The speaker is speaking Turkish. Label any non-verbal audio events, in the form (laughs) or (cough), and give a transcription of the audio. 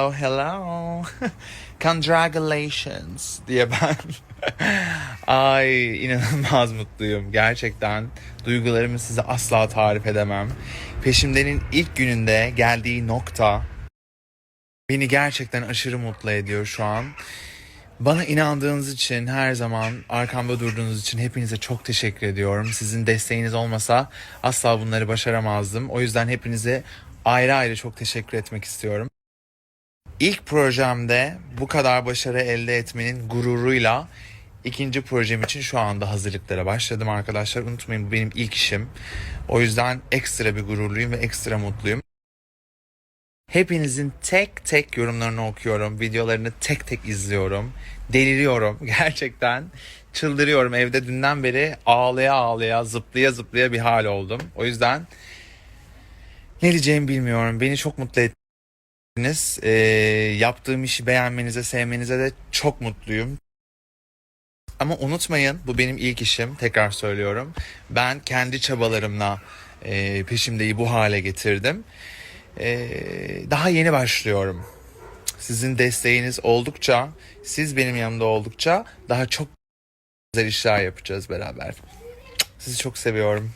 Oh hello. (laughs) Congratulations diye ben. (laughs) Ay inanılmaz mutluyum. Gerçekten duygularımı size asla tarif edemem. Peşimdenin ilk gününde geldiği nokta beni gerçekten aşırı mutlu ediyor şu an. Bana inandığınız için her zaman arkamda durduğunuz için hepinize çok teşekkür ediyorum. Sizin desteğiniz olmasa asla bunları başaramazdım. O yüzden hepinize ayrı ayrı çok teşekkür etmek istiyorum. İlk projemde bu kadar başarı elde etmenin gururuyla ikinci projem için şu anda hazırlıklara başladım arkadaşlar. Unutmayın bu benim ilk işim. O yüzden ekstra bir gururluyum ve ekstra mutluyum. Hepinizin tek tek yorumlarını okuyorum. Videolarını tek tek izliyorum. Deliriyorum (laughs) gerçekten. Çıldırıyorum. Evde dünden beri ağlaya ağlaya, zıplaya zıplaya bir hal oldum. O yüzden ne diyeceğimi bilmiyorum. Beni çok mutlu Ee, yaptığım işi beğenmenize, sevmenize de çok mutluyum. Ama unutmayın bu benim ilk işim. Tekrar söylüyorum. Ben kendi çabalarımla e, peşimdeyi bu hale getirdim. Ee, daha yeni başlıyorum. Sizin desteğiniz oldukça, siz benim yanımda oldukça daha çok güzel işler yapacağız beraber. Sizi çok seviyorum.